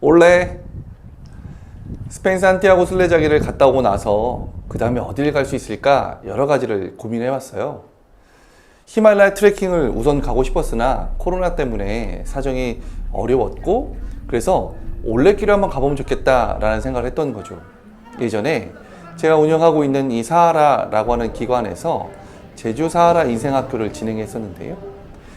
올레 스페인 산티아고 순례자기를 갔다 오고 나서 그 다음에 어디를 갈 수 있을까 여러 가지를 고민해 봤어요. 히말라야 트레킹을 우선 가고 싶었으나 코로나 때문에 사정이 어려웠고 그래서 올레길을 한번 가보면 좋겠다라는 생각을 했던 거죠. 예전에 제가 운영하고 있는 이 사하라라고 하는 기관에서 제주 사하라 인생학교를 진행했었는데요.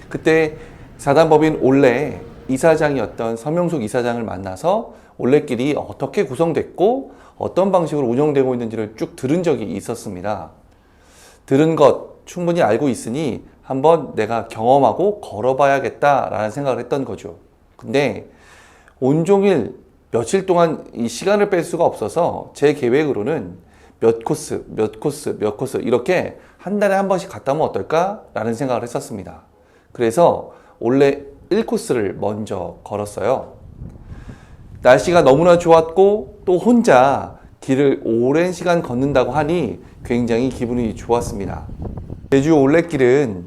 그때 사단법인 올레 이사장이었던 서명숙 이사장을 만나서 올레길이 어떻게 구성됐고 어떤 방식으로 운영되고 있는지를 쭉 들은 적이 있었습니다. 들은 것 충분히 알고 있으니 한번 내가 경험하고 걸어봐야겠다라는 생각을 했던 거죠. 근데 온종일 며칠 동안 이 시간을 뺄 수가 없어서 제 계획으로는 몇 코스, 몇 코스, 몇 코스 이렇게 한 달에 한 번씩 갔다 오면 어떨까라는 생각을 했었습니다. 그래서 원래 1코스를 먼저 걸었어요. 날씨가 너무나 좋았고 또 혼자 길을 오랜 시간 걷는다고 하니 굉장히 기분이 좋았습니다. 제주 올레길은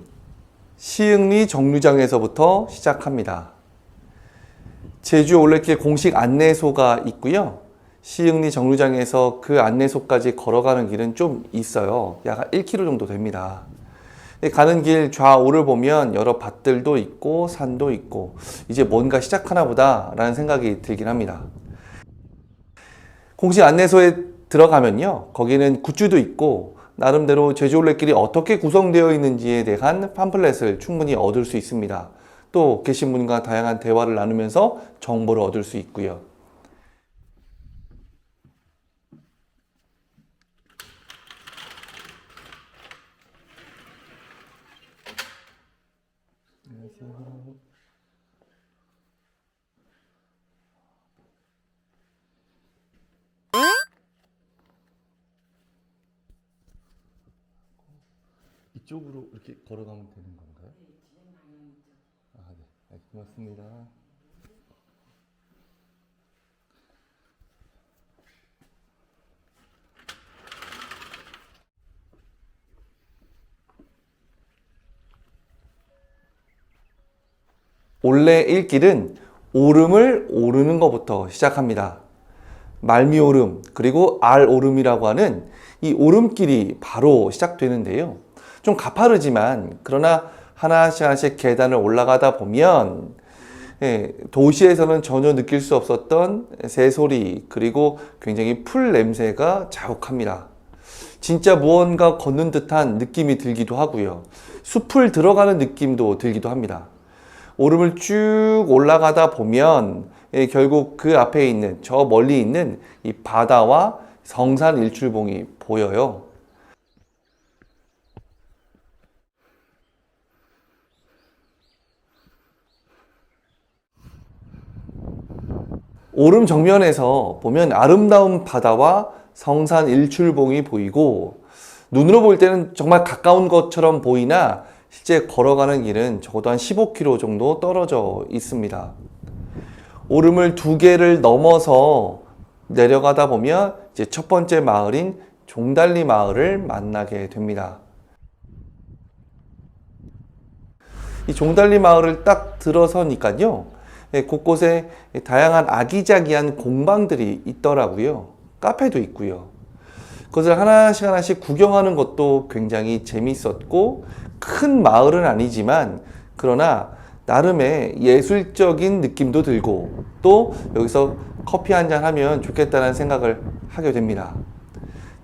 시흥리 정류장에서부터 시작합니다. 제주 올레길 공식 안내소가 있고요. 시흥리 정류장에서 그 안내소까지 걸어가는 길은 좀 있어요. 약 1km 정도 됩니다. 가는 길 좌우를 보면 여러 밭들도 있고 산도 있고 이제 뭔가 시작하나 보다라는 생각이 들긴 합니다. 공식 안내소에 들어가면요. 거기는 굿즈도 있고 나름대로 제주 올레길이 어떻게 구성되어 있는지에 대한 팜플렛을 충분히 얻을 수 있습니다. 또 계신 분과 다양한 대화를 나누면서 정보를 얻을 수 있고요. 이쪽으로 이렇게 걸어가면 되는 건가요? 아, 네. 네, 고맙습니다. 올레 일길은 오름을 오르는 것부터 시작합니다. 말미오름 그리고 알오름이라고 하는 이 오름길이 바로 시작되는데요. 좀 가파르지만 그러나 하나씩 하나씩 계단을 올라가다 보면 예, 도시에서는 전혀 느낄 수 없었던 새소리 그리고 굉장히 풀 냄새가 자욱합니다. 진짜 무언가 걷는 듯한 느낌이 들기도 하고요. 숲을 들어가는 느낌도 들기도 합니다. 오름을 쭉 올라가다 보면 예, 결국 그 앞에 있는 저 멀리 있는 이 바다와 성산 일출봉이 보여요. 오름 정면에서 보면 아름다운 바다와 성산 일출봉이 보이고 눈으로 볼 때는 정말 가까운 것처럼 보이나 실제 걸어가는 길은 적어도 한 15km 정도 떨어져 있습니다. 오름을 두 개를 넘어서 내려가다 보면 이제 첫 번째 마을인 종달리 마을을 만나게 됩니다. 이 종달리 마을을 딱 들어서니까요. 예, 곳곳에 다양한 아기자기한 공방들이 있더라고요. 카페도 있고요. 그것을 하나씩 하나씩 구경하는 것도 굉장히 재밌었고 큰 마을은 아니지만 그러나 나름의 예술적인 느낌도 들고 또 여기서 커피 한 잔 하면 좋겠다는 생각을 하게 됩니다.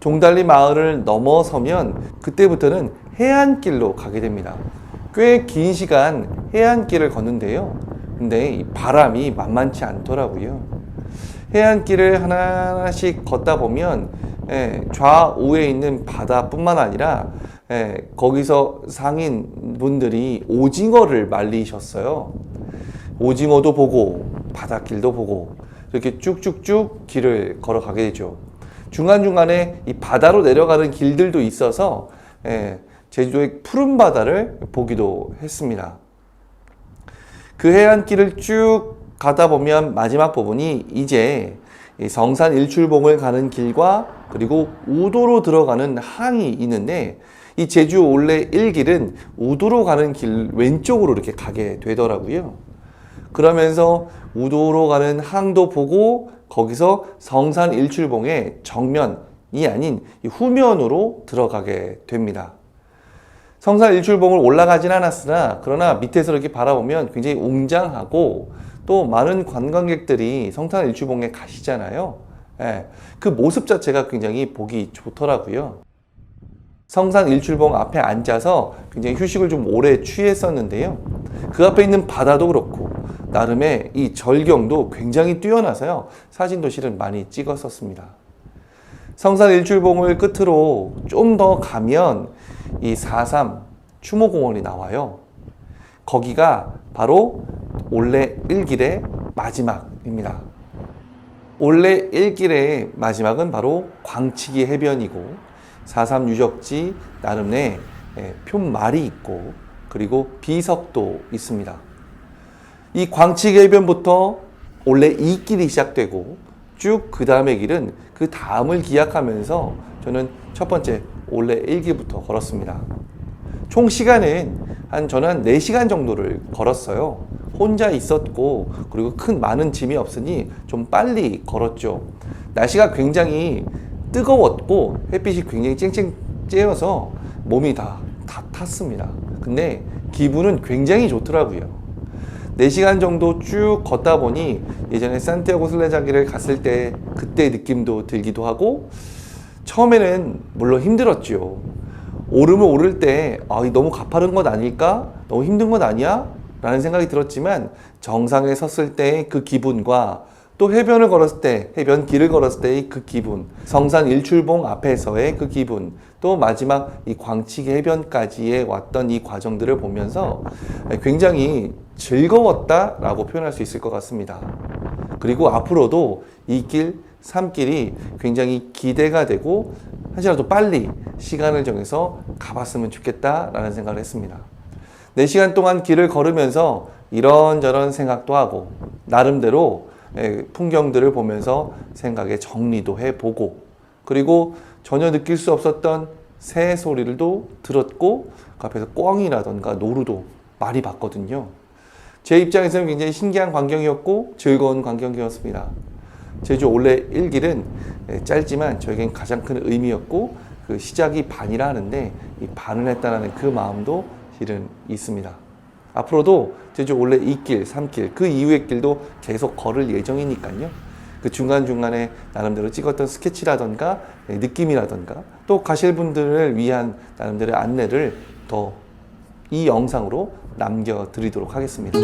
종달리 마을을 넘어서면 그때부터는 해안길로 가게 됩니다. 꽤 긴 시간 해안길을 걷는데요. 근데 이 바람이 만만치 않더라고요. 해안길을 하나씩 걷다 보면 예, 좌우에 있는 바다뿐만 아니라 예, 거기서 상인 분들이 오징어를 말리셨어요. 오징어도 보고 바닷길도 보고 이렇게 쭉쭉쭉 길을 걸어가게 되죠. 중간중간에 이 바다로 내려가는 길들도 있어서 예, 제주도의 푸른 바다를 보기도 했습니다. 그 해안길을 쭉 가다 보면 마지막 부분이 이제 성산 일출봉을 가는 길과 그리고 우도로 들어가는 항이 있는데 이 제주 올레 1길은 우도로 가는 길 왼쪽으로 이렇게 가게 되더라고요. 그러면서 우도로 가는 항도 보고 거기서 성산 일출봉의 정면이 아닌 이 후면으로 들어가게 됩니다. 성산 일출봉을 올라가진 않았으나 그러나 밑에서 이렇게 바라보면 굉장히 웅장하고 또 많은 관광객들이 성산 일출봉에 가시잖아요. 예, 그 모습 자체가 굉장히 보기 좋더라고요. 성산 일출봉 앞에 앉아서 굉장히 휴식을 좀 오래 취했었는데요. 그 앞에 있는 바다도 그렇고 나름의 이 절경도 굉장히 뛰어나서요. 사진도 실은 많이 찍었었습니다. 성산 일출봉을 끝으로 좀 더 가면 이 4.3 추모공원이 나와요. 거기가 바로 올해 1길의 마지막입니다. 올해 1길의 마지막은 바로 광치기 해변이고 4.3 유적지 나름의 예, 표말이 있고 그리고 비석도 있습니다. 이 광치기 해변부터 원래 2길이 시작되고 쭉 그 다음의 길은 그 다음을 기약하면서 저는 첫 번째 원래 1길부터 걸었습니다. 총 시간은 한 저는 한 4시간 정도를 걸었어요. 혼자 있었고 그리고 큰 많은 짐이 없으니 좀 빨리 걸었죠. 날씨가 굉장히 뜨거웠고 햇빛이 굉장히 쨍쨍 쬐어서 몸이 다, 다 탔습니다. 근데 기분은 굉장히 좋더라고요. 4시간 정도 쭉 걷다 보니 예전에 산티아고 순례자기를 갔을 때 그때 느낌도 들기도 하고 처음에는 물론 힘들었죠. 오르면 오를 때 아, 이 너무 가파른 것 아닐까? 너무 힘든 것 아니야? 라는 생각이 들었지만 정상에 섰을 때의 그 기분과 또 해변을 걸었을 때, 해변 길을 걸었을 때의 그 기분, 성산 일출봉 앞에서의 그 기분, 또 마지막 이 광치기 해변까지의 왔던 이 과정들을 보면서 굉장히 즐거웠다라고 표현할 수 있을 것 같습니다. 그리고 앞으로도 이 길, 산길이 굉장히 기대가 되고 한시라도 빨리 시간을 정해서 가봤으면 좋겠다라는 생각을 했습니다. 4시간 동안 길을 걸으면서 이런저런 생각도 하고 나름대로 예, 풍경들을 보면서 생각의 정리도 해보고 그리고 전혀 느낄 수 없었던 새 소리를도 들었고 그 앞에서 꿩이라던가 노루도 많이 봤거든요. 제 입장에서는 굉장히 신기한 광경이었고 즐거운 광경이었습니다. 제주 올해 1길은 예, 짧지만 저에겐 가장 큰 의미였고 그 시작이 반이라 하는데 이 반을 했다는 그 마음도 실은 있습니다. 앞으로도 제주 올해 2길, 3길, 그 이후의 길도 계속 걸을 예정이니까요. 그 중간중간에 나름대로 찍었던 스케치라던가 네, 느낌이라던가 또 가실 분들을 위한 나름대로 안내를 더 이 영상으로 남겨드리도록 하겠습니다.